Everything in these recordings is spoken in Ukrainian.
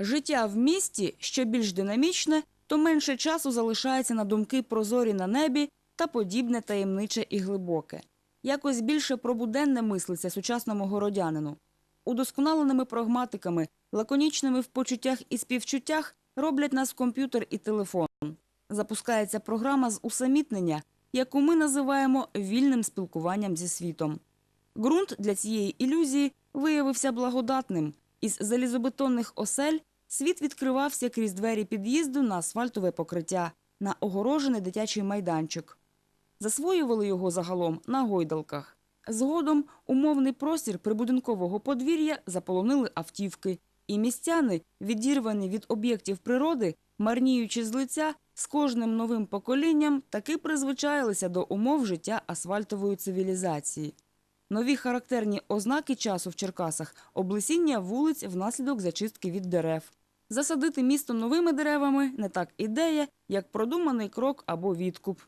Життя в місті, що більш динамічне, то менше часу залишається на думки про зорі на небі та подібне таємниче і глибоке. Якось більше про буденне мислиться сучасному городянину. Удосконаленими прагматиками, лаконічними в почуттях і співчуттях роблять нас комп'ютер і телефон. Запускається програма з усамітнення, яку ми називаємо вільним спілкуванням зі світом. Ґрунт для цієї ілюзії виявився благодатним. Із залізобетонних осель світ відкривався крізь двері під'їзду на асфальтове покриття, на огорожений дитячий майданчик. Засвоювали його загалом на гойдалках. Згодом умовний простір прибудинкового подвір'я заполонили автівки, і містяни, відірвані від об'єктів природи, марніючи з лиця, з кожним новим поколінням таки призвичаїлися до умов життя асфальтової цивілізації. Нові характерні ознаки часу в Черкасах – облесіння вулиць внаслідок зачистки від дерев. Засадити місто новими деревами не так ідея, як продуманий крок або відкуп.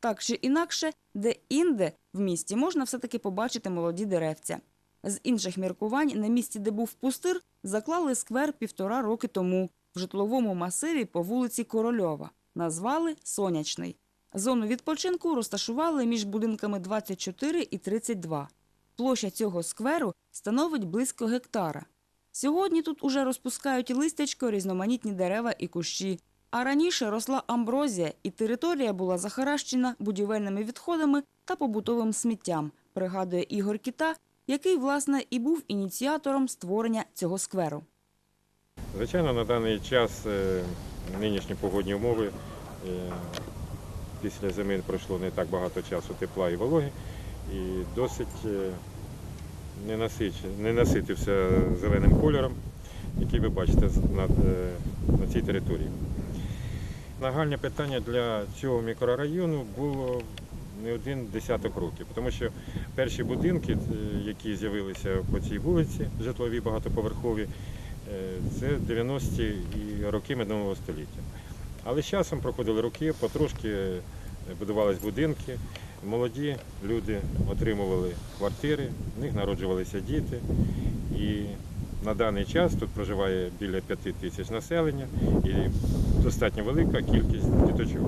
Так чи інакше, де-інде в місті можна все-таки побачити молоді деревця. З інших міркувань на місці, де був пустир, заклали сквер півтора роки тому в житловому масиві по вулиці Корольова. Назвали Сонячний. Зону відпочинку розташували між будинками 24 і 32. Площа цього скверу становить близько гектара. Сьогодні тут уже розпускають листячко різноманітні дерева і кущі. А раніше росла амброзія, і територія була захаращена будівельними відходами та побутовим сміттям, пригадує Ігор Кіта, який, власне, і був ініціатором створення цього скверу. Звичайно, на даний час е, нинішні погодні умови е, після зими пройшло не так багато часу тепла і вологи, і досить е, не насич- не наситився зеленим кольором, який ви бачите на, е, на цій території. Нагальне питання для цього мікрорайону було не один десяток років, тому що перші будинки, е, які з'явилися по цій вулиці, житлові багатоповерхові, Е, Це 90-ті і роки минулого століття. Але з часом проходили роки, потрошки будувались будинки, молоді люди отримували квартири, в них народжувалися діти. І на даний час тут проживає біля 5 тисяч населення і достатньо велика кількість діточок.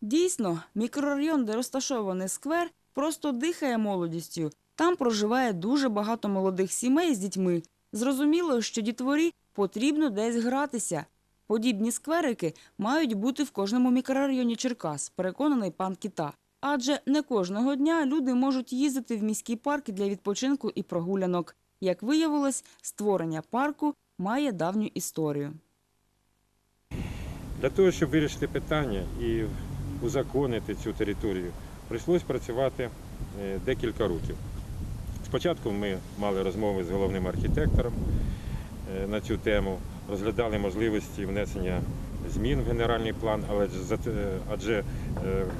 Дійсно, мікрорайон, де розташований сквер, просто дихає молодістю. Там проживає дуже багато молодих сімей з дітьми. Зрозуміло, що дітворі потрібно десь гратися. Подібні скверики мають бути в кожному мікрорайоні Черкас, переконаний пан Кіта. Адже не кожного дня люди можуть їздити в міські парки для відпочинку і прогулянок. Як виявилось, створення парку має давню історію. Для того, щоб вирішити питання і узаконити цю територію, прийшлось працювати е, декілька років. Спочатку ми мали розмови з головним архітектором е, на цю тему, розглядали можливості внесення змін в генеральний план, але адже е,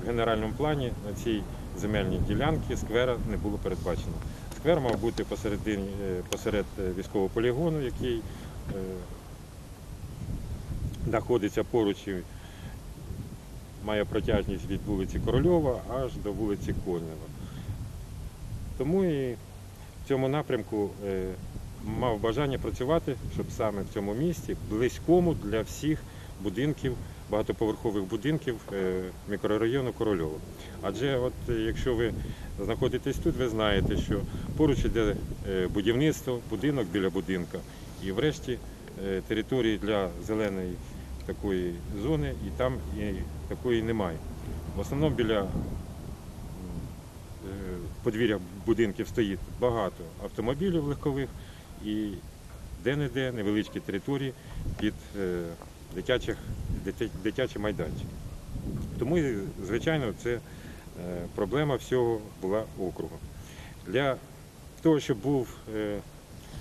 в генеральному плані на цій земельній ділянці сквера не було передбачено. Сквер мав бути е, посеред е, військового полігону, який знаходиться поруч і має протяжність від вулиці Корольова аж до вулиці Кольнева. Тому і в цьому напрямку мав бажання працювати, щоб саме в цьому місті, близькому для всіх будинків, багатоповерхових будинків е, мікрорайону Корольова. Адже от е, якщо ви знаходитесь тут, ви знаєте, що поруч іде е, будівництво, будинок біля будинка. І врешті території для зеленої такої зони і там і такої немає. В основному біля подвір'я будинків стоїть багато автомобілів легкових і де-не-де невеличкі території під е, дитячих, дитячі майданчики. Тому, звичайно, це е, проблема всього була округу. Для того, щоб був е,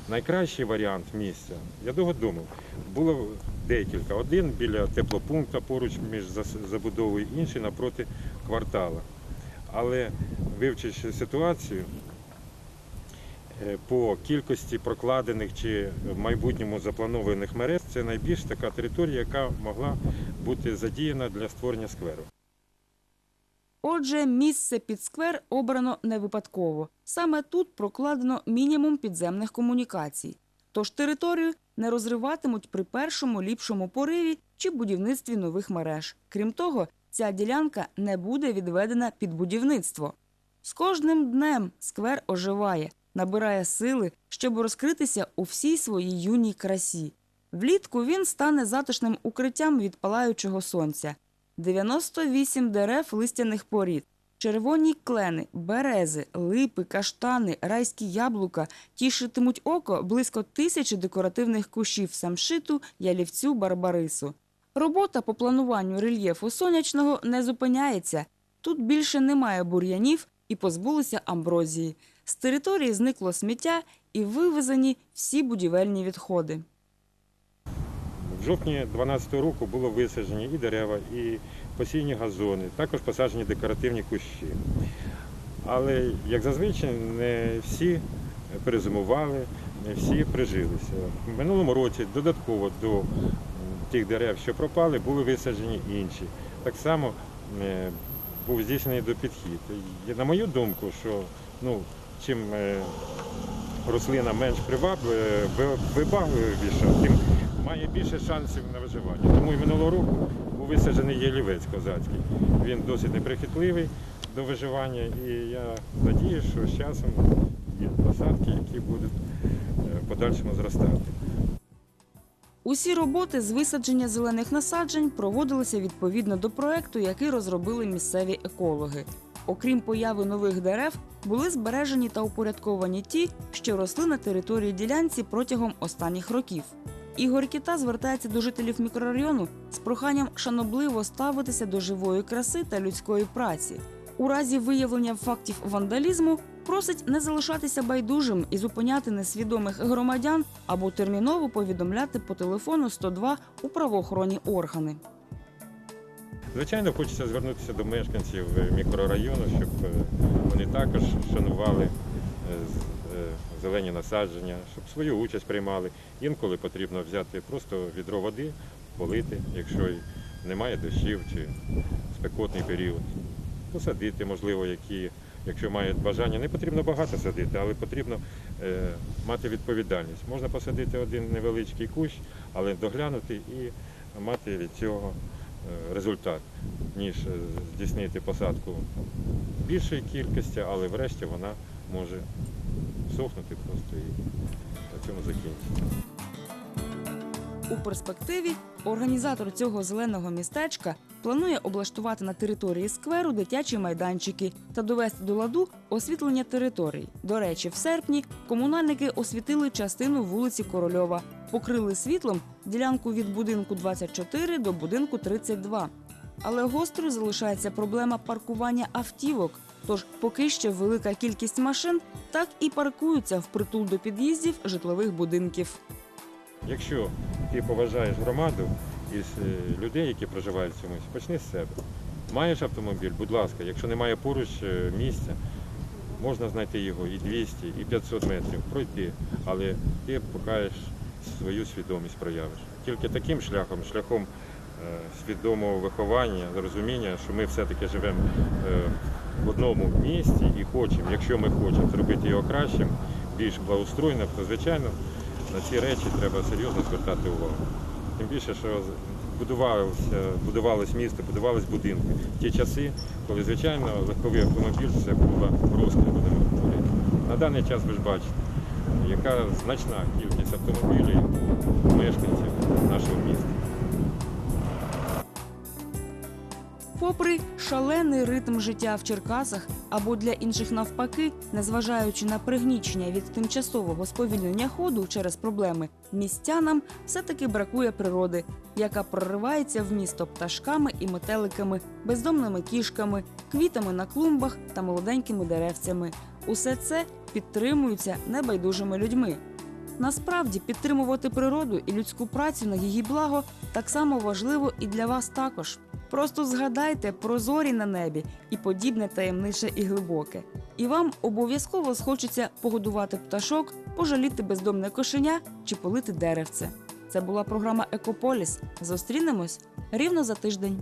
найкращий варіант місця, я довго думав, було декілька. Один біля теплопункту поруч між забудовою, інший напроти квартала. Але вивчивши ситуацію, по кількості прокладених чи в майбутньому запланованих мереж, це найбільш така територія, яка могла бути задіяна для створення скверу. Отже, місце під сквер обрано не випадково. Саме тут прокладено мінімум підземних комунікацій. Тож територію не розриватимуть при першому ліпшому пориві чи будівництві нових мереж. Крім того, ця ділянка не буде відведена під будівництво. З кожним днем сквер оживає, набирає сили, щоб розкритися у всій своїй юній красі. Влітку він стане затишним укриттям від палаючого сонця. 98 дерев листяних порід, червоні клени, берези, липи, каштани, райські яблука тішитимуть око близько тисячі декоративних кущів самшиту, ялівцю, барбарису. Робота по плануванню рельєфу сонячного не зупиняється. Тут більше немає бур'янів і позбулися амброзії. З території зникло сміття і вивезені всі будівельні відходи. В жовтні 2012 року було висаджені і дерева, і посійні газони, також посаджені декоративні кущі. Але, як зазвичай, не всі перезимували, не всі прижилися. В минулому році додатково до тих дерев, що пропали, були висаджені інші. Так само е, був здійснений до підхід. На мою думку, що ну, чим е, рослина менш вибагливіша, тим має більше шансів на виживання. Тому і минулого року був висаджений ялівець козацький. Він досить неприхитливий до виживання, і я надію, що з часом є посадки, які будуть е, в подальшому зростати. Усі роботи з висадження зелених насаджень проводилися відповідно до проекту, який розробили місцеві екологи. Окрім появи нових дерев, були збережені та упорядковані ті, що росли на території ділянці протягом останніх років. Ігор Кіта звертається до жителів мікрорайону з проханням шанобливо ставитися до живої краси та людської праці. У разі виявлення фактів вандалізму просить не залишатися байдужим і зупиняти несвідомих громадян або терміново повідомляти по телефону 102 у правоохоронні органи. Звичайно, хочеться звернутися до мешканців е, мікрорайону, щоб е, вони також шанували е, зелені насадження, щоб свою участь приймали. Інколи потрібно взяти просто відро води, полити, якщо немає дощів чи спекотний період. Посадити, можливо, які, якщо мають бажання, не потрібно багато садити, але потрібно мати відповідальність. Можна посадити один невеличкий кущ, але доглянути і мати від цього результат, ніж е, здійснити посадку більшої кількості, але врешті вона може сохнути просто і на цьому закінчиться. У перспективі організатор цього зеленого містечка планує облаштувати на території скверу дитячі майданчики та довести до ладу освітлення територій. До речі, в серпні комунальники освітили частину вулиці Корольова, покрили світлом ділянку від будинку 24 до будинку 32. Але гострою залишається проблема паркування автівок. Тож поки що велика кількість машин так і паркуються впритул до під'їздів житлових будинків. Якщо ти поважаєш громаду із е, людей, які проживають в цьому, почни з себе. Маєш автомобіль, будь ласка, якщо немає поруч е, місця, можна знайти його і 200, і 500 метрів, пройти, але ти покажеш свою свідомість, проявиш. Тільки таким шляхом, шляхом е, свідомого виховання, розуміння, що ми все-таки живемо е, в одному місті і хочемо, якщо ми хочемо зробити його кращим, більш благоустроєним, то звичайно на ці речі треба серйозно звертати увагу. Тим більше, що будувалося, будувалось місто, будувались будинки. В ті часи, коли, звичайно, легковий автомобіль це була будемо. На даний час ви ж бачите, яка значна кількість автомобілів мешканців нашого міста. Попри шалений ритм життя в Черкасах або для інших навпаки, незважаючи на пригнічення від тимчасового сповільнення ходу через проблеми, містянам все-таки бракує природи, яка проривається в місто пташками і метеликами, бездомними кішками, квітами на клумбах та молоденькими деревцями. Усе це підтримується небайдужими людьми. Насправді підтримувати природу і людську працю на її благо так само важливо і для вас також. Просто згадайте про зорі на небі і подібне таємниче і глибоке. І вам обов'язково схочеться погодувати пташок, пожаліти бездомне кошеня чи полити деревце. Це була програма Екополіс. Зустрінемось рівно за тиждень.